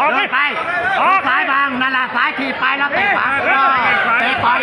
ออกไปออกซ้ายบางนั่นแหละซ้ายทีไปแล้วเตะขวาเตะต่าย